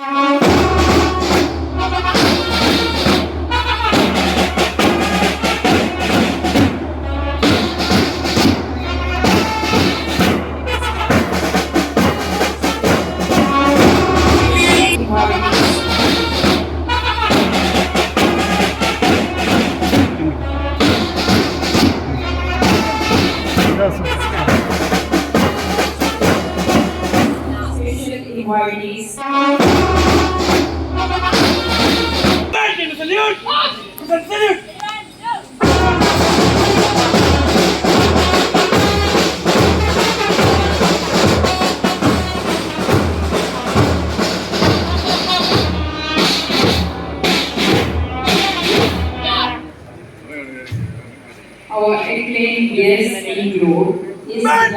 you inquiries. Our acclaimed guest in group is Back,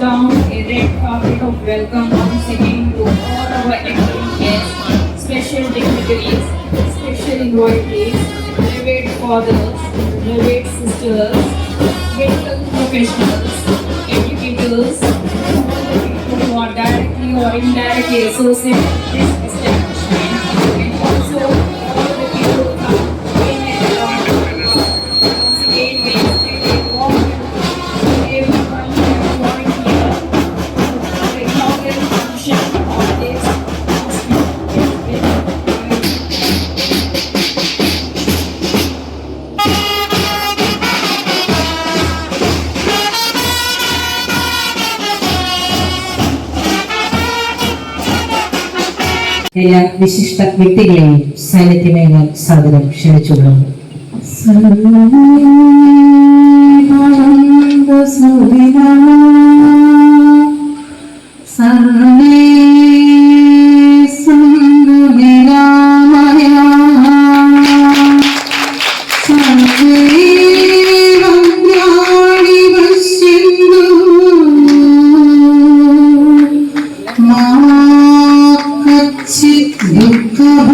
Down a red carpet of welcome once again to all our acclaimed guests, special dignitaries, special invitees, revered fathers, revered sisters, medical professionals, educators, all the people who are directly or indirectly associated എല്ലാ വിശിഷ്ട വ്യക്തികളെയും സാന്നിധ്യമേകാൻ സാദരം ക്ഷണിച്ചുകൊള്ളുന്നു. അത്രയ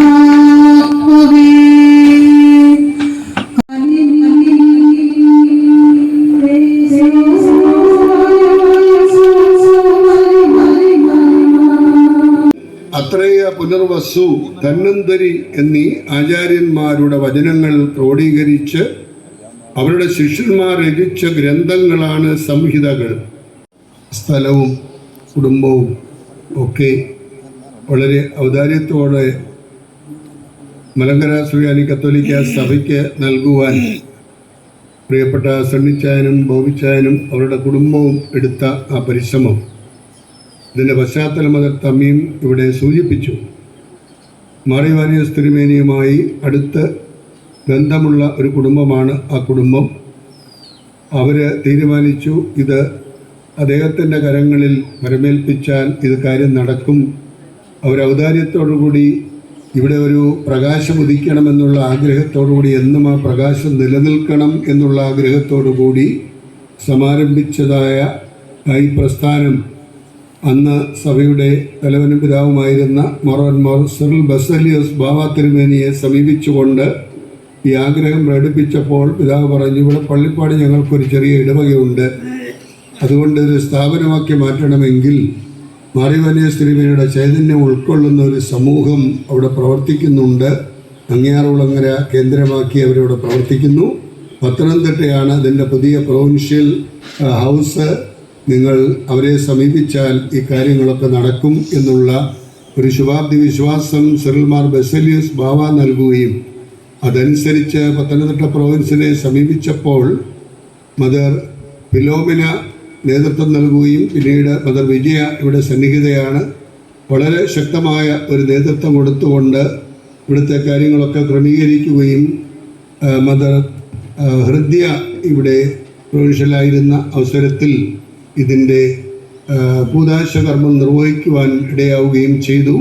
പുനർവസു തന്നന്തരി എന്നീ ആചാര്യന്മാരുടെ വചനങ്ങൾ ക്രോഡീകരിച്ച് അവരുടെ ശിഷ്യന്മാർ രചിച്ച ഗ്രന്ഥങ്ങളാണ് സംഹിതകൾ. സ്ഥലവും കുടുംബവും ഒക്കെ വളരെ ഔദാര്യത്തോടെ മലങ്കര സുറിയാനി കത്തോലിക്ക സഭയ്ക്ക് നൽകുവാൻ പ്രിയപ്പെട്ട സണ്ണിച്ചായനും ബോബിച്ചായനും അവരുടെ കുടുംബവും എടുത്ത ആ പരിശ്രമം. ഇതിന്റെ പശ്ചാത്തലം മതർ തമ്മിയും ഇവിടെ സൂചിപ്പിച്ചു. മാറിവാരിയസ് തിരുമേനിയുമായി അടുത്ത് ബന്ധമുള്ള ഒരു കുടുംബമാണ് ആ കുടുംബം. അവർ തീരുമാനിച്ചു ഇത് അദ്ദേഹത്തിന്റെ കരങ്ങളിൽ വരമേൽപ്പിച്ചാൽ ഇത് കാര്യം നടക്കും. അവർ ഔദാര്യത്തോടുകൂടി ഇവിടെ ഒരു പ്രകാശം ഉദിക്കണം ഉദിക്കണമെന്നുള്ള ആഗ്രഹത്തോടുകൂടി എന്നും ആ പ്രകാശം നിലനിൽക്കണം എന്നുള്ള ആഗ്രഹത്തോടുകൂടി സമാരംഭിച്ചതായ ഈ പ്രസ്ഥാനം അന്ന് സഭയുടെ തലവനും പിതാവുമായിരുന്ന മൊറോൻ സിറിൽ ബസലിയസ് ബാബ തിരുമേനിയെ സമീപിച്ചുകൊണ്ട് ഈ ആഗ്രഹം പ്രകടിപ്പിച്ചപ്പോൾ പിതാവ് പറഞ്ഞു ഇവിടെ പള്ളിപ്പാട് ഞങ്ങൾക്കൊരു ചെറിയ ഇടവകയുണ്ട്. അതുകൊണ്ട് ഒരു സ്ഥാപനമാക്കി മാറ്റണമെങ്കിൽ മാറിവലിയസ് സ്ത്രീമേനയുടെ ചൈതന്യം ഉൾക്കൊള്ളുന്ന ഒരു സമൂഹം അവിടെ പ്രവർത്തിക്കുന്നുണ്ട്. അങ്ങാറുളങ്ങര കേന്ദ്രമാക്കി അവരവിടെ പ്രവർത്തിക്കുന്നു. പത്തനംതിട്ടയാണ് അതിന്റെ പുതിയ പ്രൊവിൻഷ്യൽ ഹൗസ് നിങ്ങൾ അവരെ സമീപിച്ചാൽ ഈ കാര്യങ്ങളൊക്കെ നടക്കും എന്നുള്ള ഒരു ശുഭാപ്തി വിശ്വാസം സിറിൽമാർ ബെസലിയസ് ബാവ നൽകുകയും അതനുസരിച്ച് പത്തനംതിട്ട പ്രൊവിൻസിനെ സമീപിച്ചപ്പോൾ മദർ ഫിലോമിന നേതൃത്വം നൽകുകയും പിന്നീട് മദർ വിജയ ഇവിടെ സന്നിഹിതയാണ്. വളരെ ശക്തമായ ഒരു നേതൃത്വം കൊടുത്തുകൊണ്ട് ഇവിടുത്തെ കാര്യങ്ങളൊക്കെ ക്രമീകരിക്കുകയും മദർ ഹൃദ്യ ഇവിടെ പ്രൊവിൻഷ്യലായിരുന്ന അവസരത്തിൽ ഇതിന്റെ ആ, പൂതാശ കർമ്മം നിർവഹിക്കുവാൻ ഇടയാവുകയും ചെയ്തു.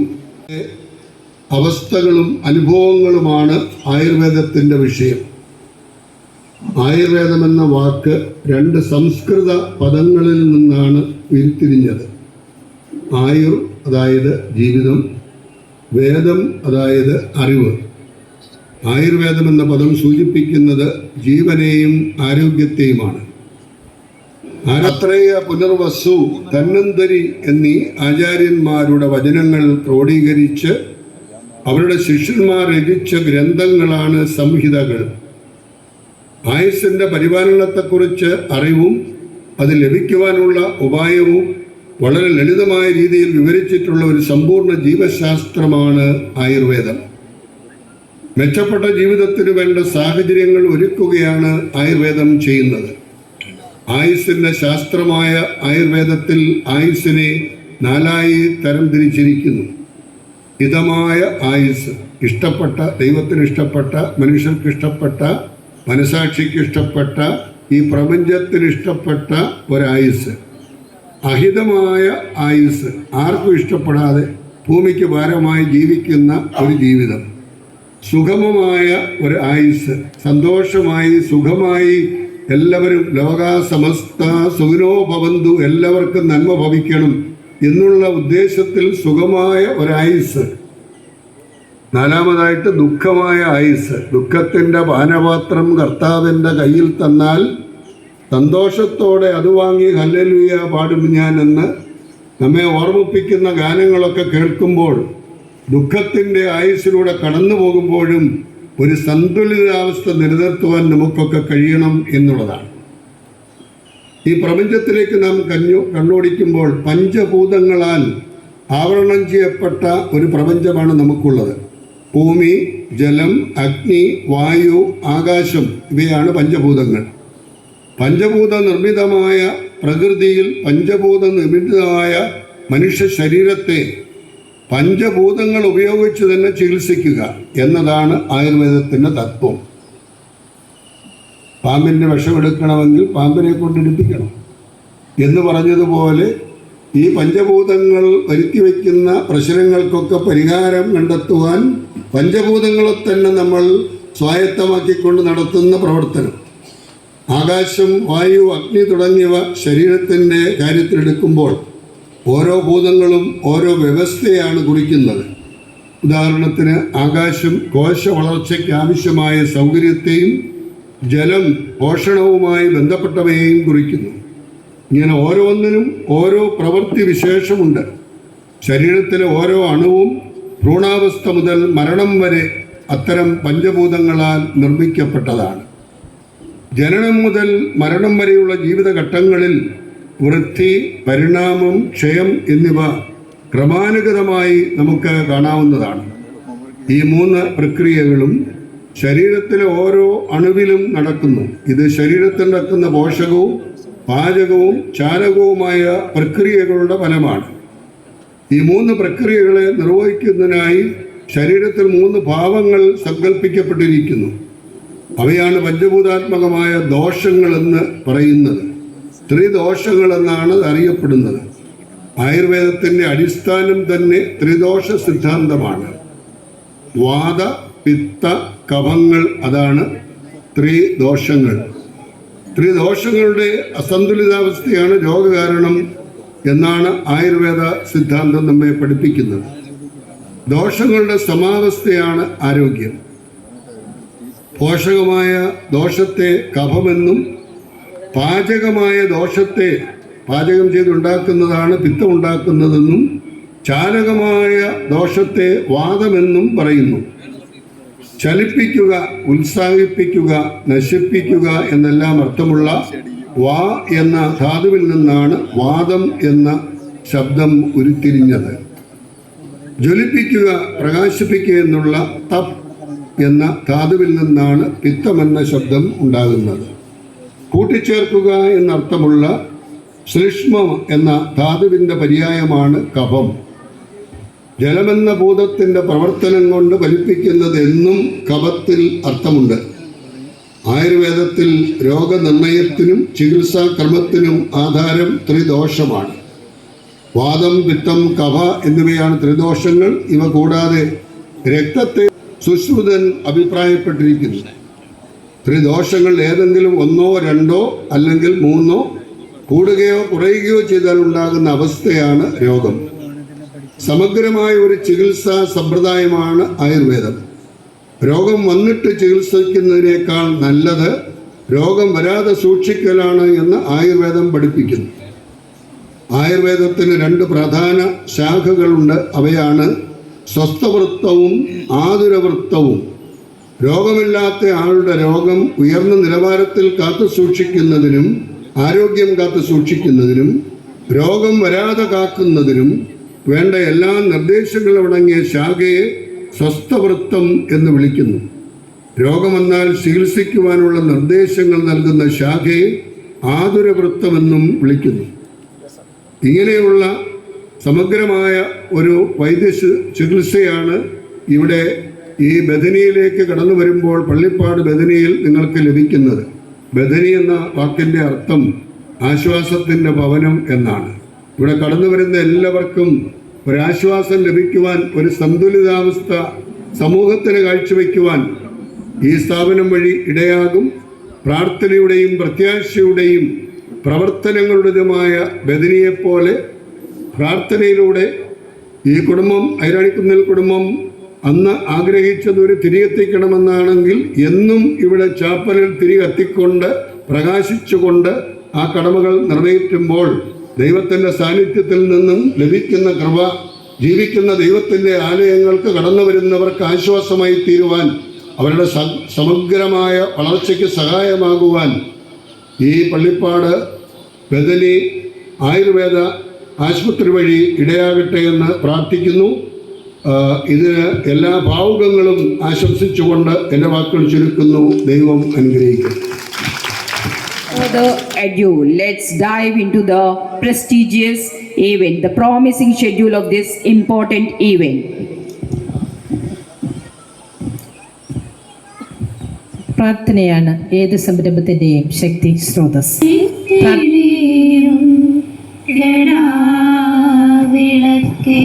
അവസ്ഥകളും അനുഭവങ്ങളുമാണ് ആയുർവേദത്തിന്റെ വിഷയം. ആയുർവേദം എന്ന വാക്ക് രണ്ട് സംസ്കൃത പദങ്ങളിൽ നിന്നാണ് ഉരുത്തിരിഞ്ഞത്. ആയുർ അതായത് ജീവിതം വേദം അതായത് അറിവ്. ആയുർവേദം എന്ന പദം സൂചിപ്പിക്കുന്നത് ജീവനെയും ആരോഗ്യത്തെയുമാണ്. ആരത്രേയ പുനർവസു തന്നന്തരി എന്നീ ആചാര്യന്മാരുടെ വചനങ്ങൾ ക്രോഡീകരിച്ച് അവരുടെ ശിഷ്യന്മാർ രചിച്ച ഗ്രന്ഥങ്ങളാണ് സംഹിതകൾ. ആയുസ്സിന്റെ പരിപാലനത്തെക്കുറിച്ച് അറിവും അത് ലഭിക്കുവാനുള്ള ഉപായവും വളരെ ലളിതമായ രീതിയിൽ വിവരിച്ചിട്ടുള്ള ഒരു സമ്പൂർണ ജീവശാസ്ത്രമാണ് ആയുർവേദം. മെച്ചപ്പെട്ട ജീവിതത്തിന് വേണ്ട സാഹചര്യങ്ങൾ ഒരുക്കുകയാണ് ആയുർവേദം ചെയ്യുന്നത്. ആയുസ്സിന്റെ ശാസ്ത്രമായ ആയുർവേദത്തിൽ ആയുസ്സിനെ നാലായി തരം തിരിച്ചിരിക്കുന്നു. ഹിതമായ ആയുസ് ഇഷ്ടപ്പെട്ട ദൈവത്തിന് ഇഷ്ടപ്പെട്ട മനുഷ്യർക്ക് ഇഷ്ടപ്പെട്ട മനസാക്ഷിക്ക് ഇഷ്ടപ്പെട്ട ഈ പ്രപഞ്ചത്തിന് ഇഷ്ടപ്പെട്ട ഒരായുസ്. അഹിതമായ ആയുസ് ആർക്കും ഇഷ്ടപ്പെടാതെ ഭൂമിക്ക് ഭാരമായി ജീവിക്കുന്ന ഒരു ജീവിതം. സുഗമമായ ഒരു ആയുസ് സന്തോഷമായി സുഖമായി എല്ലാവരും ലോക സമസ്ത സുഖനോ ഭവന്തു എല്ലാവർക്കും നന്മ ഭവിക്കണം എന്നുള്ള ഉദ്ദേശത്തിൽ സുഖമായ ഒരായുസ്. നാലാമതായിട്ട് ദുഃഖമായ ആയുസ്. ദുഃഖത്തിന്റെ പാനപാത്രം കർത്താവിന്റെ കയ്യിൽ തന്നാൽ സന്തോഷത്തോടെ അത് വാങ്ങി ഹല്ലലുയ പാടും ഞാനെന്ന് നമ്മെ ഓർമ്മിപ്പിക്കുന്ന ഗാനങ്ങളൊക്കെ കേൾക്കുമ്പോൾ ദുഃഖത്തിന്റെ ആയുസ്സിലൂടെ കടന്നു പോകുമ്പോഴും ഒരു സന്തുലിതാവസ്ഥ നിലനിർത്തുവാൻ നമുക്കൊക്കെ കഴിയണം എന്നുള്ളതാണ്. ഈ പ്രപഞ്ചത്തിലേക്ക് നാം കഞ്ഞു കണ്ണോടിക്കുമ്പോൾ പഞ്ചഭൂതങ്ങളാൽ ആവരണം ചെയ്യപ്പെട്ട ഒരു പ്രപഞ്ചമാണ് നമുക്കുള്ളത്. ഭൂമി ജലം അഗ്നി വായു ആകാശം ഇവയാണ് പഞ്ചഭൂതങ്ങൾ. പഞ്ചഭൂത നിർമ്മിതമായ പ്രകൃതിയിൽ പഞ്ചഭൂത നിർമ്മിതമായ മനുഷ്യ ശരീരത്തെ പഞ്ചഭൂതങ്ങൾ ഉപയോഗിച്ച് തന്നെ ചികിത്സിക്കുക എന്നതാണ് ആയുർവേദത്തിന്റെ തത്വം. പാമ്പിന്റെ വിഷമെടുക്കണമെങ്കിൽ പാമ്പിനെ കൊണ്ടെടുപ്പിക്കണം എന്ന് പറഞ്ഞതുപോലെ ഈ പഞ്ചഭൂതങ്ങൾ വരുത്തി വയ്ക്കുന്ന പ്രശ്നങ്ങൾക്കൊക്കെ പരിഹാരം കണ്ടെത്തുവാൻ പഞ്ചഭൂതങ്ങളെ തന്നെ നമ്മൾ സ്വായത്തമാക്കിക്കൊണ്ട് നടത്തുന്ന പ്രവർത്തനം. ആകാശം വായു അഗ്നി തുടങ്ങിയവ ശരീരത്തിന്റെ കാര്യത്തിലെടുക്കുമ്പോൾ ഓരോ ഭൂതങ്ങളും ഓരോ വ്യവസ്ഥയാണ് കുറിക്കുന്നത്. ഉദാഹരണത്തിന് ആകാശം കോശ വളർച്ചയ്ക്ക് ആവശ്യമായ സൗകര്യത്തെയും ജലം പോഷണവുമായി ബന്ധപ്പെട്ടവയെയും കുറിക്കുന്നു. ഇങ്ങനെ ഓരോന്നിനും ഓരോ പ്രവൃത്തി വിശേഷമുണ്ട്. ശരീരത്തിലെ ഓരോ അണുവും ഭ്രൂണാവസ്ഥ മുതൽ മരണം വരെ അത്തരം പഞ്ചഭൂതങ്ങളാൽ നിർമ്മിക്കപ്പെട്ടതാണ്. ജനനം മുതൽ മരണം വരെയുള്ള ജീവിതഘട്ടങ്ങളിൽ വൃത്തി പരിണാമം ക്ഷയം എന്നിവ ക്രമാനുഗതമായി നമുക്ക് കാണാവുന്നതാണ്. ഈ മൂന്ന് പ്രക്രിയകളും ശരീരത്തിലെ ഓരോ അണുവിലും നടക്കുന്നു. ഇത് ശരീരത്തിൽ നടക്കുന്ന പോഷകവും പാചകവും ചാലകവുമായ പ്രക്രിയകളുടെ ഫലമാണ്. ഈ മൂന്ന് പ്രക്രിയകളെ നിർവഹിക്കുന്നതിനായി ശരീരത്തിൽ മൂന്ന് ഭാവങ്ങൾ സങ്കല്പിക്കപ്പെട്ടിരിക്കുന്നു അവയാണ് പഞ്ചഭൂതാത്മകമായ ദോഷങ്ങളെന്ന് പറയുന്നത്. ത്രിദോഷങ്ങളെന്നാണ് അറിയപ്പെടുന്നത്. ആയുർവേദത്തിന്റെ അടിസ്ഥാനം തന്നെ ത്രിദോഷ സിദ്ധാന്തമാണ്. വാദ പിത്ത കഫങ്ങൾ അതാണ് ത്രിദോഷങ്ങൾ. ത്രിദോഷങ്ങളുടെ അസന്തുലിതാവസ്ഥയാണ് രോഗകാരണം എന്നാണ് ആയുർവേദ സിദ്ധാന്തം നമ്മെ പഠിപ്പിക്കുന്നത്. ദോഷങ്ങളുടെ സമാവസ്ഥയാണ് ആരോഗ്യം. പോഷകമായ ദോഷത്തെ കഫമെന്നും പാചകമായ ദോഷത്തെ പാചകം ചെയ്തുണ്ടാക്കുന്നതാണ് പിത്തം ഉണ്ടാക്കുന്നതെന്നും ചാലകമായ ദോഷത്തെ വാദമെന്നും പറയുന്നു. ചലിപ്പിക്കുക ഉത്സാഹിപ്പിക്കുക നശിപ്പിക്കുക എന്നെല്ലാം അർത്ഥമുള്ള വാ എന്ന ധാതുവിൽ നിന്നാണ് വാദം എന്ന ശബ്ദം ഉരുത്തിരിഞ്ഞത്. ജ്വലിപ്പിക്കുക പ്രകാശിപ്പിക്കുക എന്നുള്ള തപ് എന്ന ധാതുവിൽ നിന്നാണ് പിത്തമെന്ന ശബ്ദം ഉണ്ടാകുന്നത്. കൂട്ടിച്ചേർക്കുക എന്നർത്ഥമുള്ള ശ്ലിഷ്മം എന്ന ധാതുവിന്റെ പര്യായമാണ് കഫം. ജലമെന്ന ഭൂതത്തിന്റെ പ്രവർത്തനം കൊണ്ട് ഫലിപ്പിക്കുന്നത് എന്നും കഫത്തിൽ അർത്ഥമുണ്ട്. ആയുർവേദത്തിൽ രോഗനിർണയത്തിനും ചികിത്സാ ക്രമത്തിനും ആധാരം ത്രിദോഷമാണ്. വാദം പിത്തം കഫ എന്നിവയാണ് ത്രിദോഷങ്ങൾ. ഇവ കൂടാതെ രക്തത്തെ സുശ്രുതൻ അഭിപ്രായപ്പെട്ടിരിക്കുന്നു. ത്രിദോഷങ്ങൾ ഏതെങ്കിലും ഒന്നോ രണ്ടോ അല്ലെങ്കിൽ മൂന്നോ കൂടുകയോ കുറയുകയോ ചെയ്താൽ ഉണ്ടാകുന്ന അവസ്ഥയാണ് രോഗം. സമഗ്രമായ ഒരു ചികിത്സാ സമ്പ്രദായമാണ് ആയുർവേദം. രോഗം വന്നിട്ട് ചികിത്സിക്കുന്നതിനേക്കാൾ നല്ലത് രോഗം വരാതെ സൂക്ഷിക്കലാണ് എന്ന് ആയുർവേദം പഠിപ്പിക്കുന്നു. ആയുർവേദത്തിന് രണ്ട് പ്രധാന ശാഖകളുണ്ട്. അവയാണ് സ്വസ്ഥവൃത്തവും ആതുരവൃത്തവും. രോഗമില്ലാത്ത ആളുടെ രോഗം ഉയർന്ന നിലവാരത്തിൽ കാത്തു സൂക്ഷിക്കുന്നതിനും ആരോഗ്യം കാത്തു സൂക്ഷിക്കുന്നതിനും രോഗം വരാതെ കാക്കുന്നതിനും വേണ്ട എല്ലാ നിർദ്ദേശങ്ങളും അടങ്ങിയ ശാഖയെ സ്വസ്ഥവൃത്തം എന്ന് വിളിക്കുന്നു. രോഗമെന്നാൽ ചികിത്സിക്കുവാനുള്ള നിർദ്ദേശങ്ങൾ നൽകുന്ന ശാഖയെ ആതുരവൃത്തമെന്നും വിളിക്കുന്നു. ഇങ്ങനെയുള്ള സമഗ്രമായ ഒരു വൈദ്യ ചികിത്സയാണ് ഇവിടെ ഈ ബദനിയിലേക്ക് കടന്നു വരുമ്പോൾ പള്ളിപ്പാട് ബദനിയിൽ നിങ്ങൾക്ക് ലഭിക്കുന്നത്. ബദനി എന്ന വാക്കിന്റെ അർത്ഥം ആശ്വാസത്തിന്റെ ഭവനം എന്നാണ്. ഇവിടെ കടന്നു വരുന്ന എല്ലാവർക്കും ഒരാശ്വാസം ലഭിക്കുവാൻ ഒരു സന്തുലിതാവസ്ഥ സമൂഹത്തിന് കാഴ്ചവെക്കുവാൻ ഈ സ്ഥാപനം വഴി ഇടയാകും. പ്രാർത്ഥനയുടെയും പ്രത്യാശയുടെയും പ്രവർത്തനങ്ങളുടേതുമായ ബദനിയെപ്പോലെ പ്രാർത്ഥനയിലൂടെ ഈ കുടുംബം ഐരാണിക്കുന്നിൽ കുടുംബം അന്ന് ആഗ്രഹിച്ചത് ഒരു തിരികെത്തിക്കണമെന്നാണെങ്കിൽ എന്നും ഇവിടെ ചാപ്പലിൽ തിരി കത്തിക്കൊണ്ട് പ്രകാശിച്ചുകൊണ്ട് ആ കടമകൾ നിറവേറ്റുമ്പോൾ ദൈവത്തിന്റെ സാന്നിധ്യത്തിൽ നിന്നും ലഭിക്കുന്ന കൃപ ജീവിക്കുന്ന ദൈവത്തിന്റെ ആലയങ്ങൾക്ക് കടന്നു വരുന്നവർക്ക് ആശ്വാസമായി തീരുവാൻ അവരുടെ സമഗ്രമായ വളർച്ചയ്ക്ക് സഹായമാകുവാൻ ഈ പള്ളിപ്പാട് ബദലി ആയുർവേദ ആശുപത്രി വഴി ഇടയാകട്ടെ എന്ന് പ്രാർത്ഥിക്കുന്നു. ഇതിന് എല്ലാ ഭാവുകങ്ങളും ആശംസിച്ചുകൊണ്ട് എന്റെ വാക്കുകൾ ചുരുക്കുന്നു. ദൈവം അനുഗ്രഹിക്കും Further ado, let's dive into the prestigious event, the promising schedule of this important event. പ്രാർത്ഥനയാണ് ഏത് സംരംഭത്തിന്റെയും ശക്തി സ്രോതസ് വിളക്കേ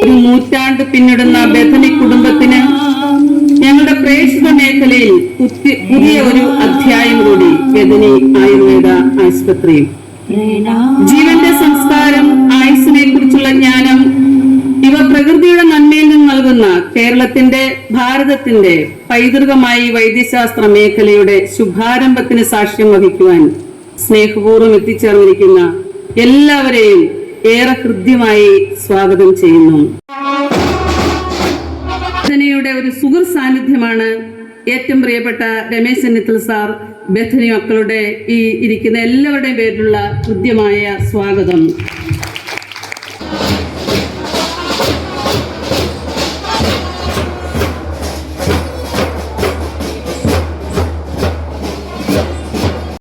ഒരു നൂറ്റാണ്ട് പിന്നിടുന്ന ബഥനി കുടുംബത്തിന് ഞങ്ങളുടെ പ്രേക്ഷിത മേഖലയിൽ പുതിയ ഒരു അധ്യായം കൂടി ബഥനി ആയുർവേദ ആശുപത്രി ജീവന്റെ സംസ്കാരം ആയുസിനെ കുറിച്ചുള്ള ജ്ഞാനം ഇവ പ്രകൃതിയുടെ നന്മയിൽ നിന്ന് നൽകുന്ന കേരളത്തിന്റെ ഭാരതത്തിന്റെ പൈതൃകമായി വൈദ്യശാസ്ത്ര മേഖലയുടെ ശുഭാരംഭത്തിന് സാക്ഷ്യം വഹിക്കുവാൻ സ്നേഹപൂർവം എത്തിച്ചേർന്നിരിക്കുന്ന എല്ലാവരെയും ഏറെ ഹൃദ്യമായി സ്വാഗതം ചെയ്യുന്നു. ബഥനയുടെ ഒരു സുഹൃ സാന്നിധ്യമാണ് ഏറ്റവും പ്രിയപ്പെട്ട രമേശ് ചെന്നിത്തൽ സാർ ബഥനി മക്കളുടെ ഈ ഇരിക്കുന്ന എല്ലാവരുടെയും പേരിലുള്ള ഹൃദ്യമായ സ്വാഗതം.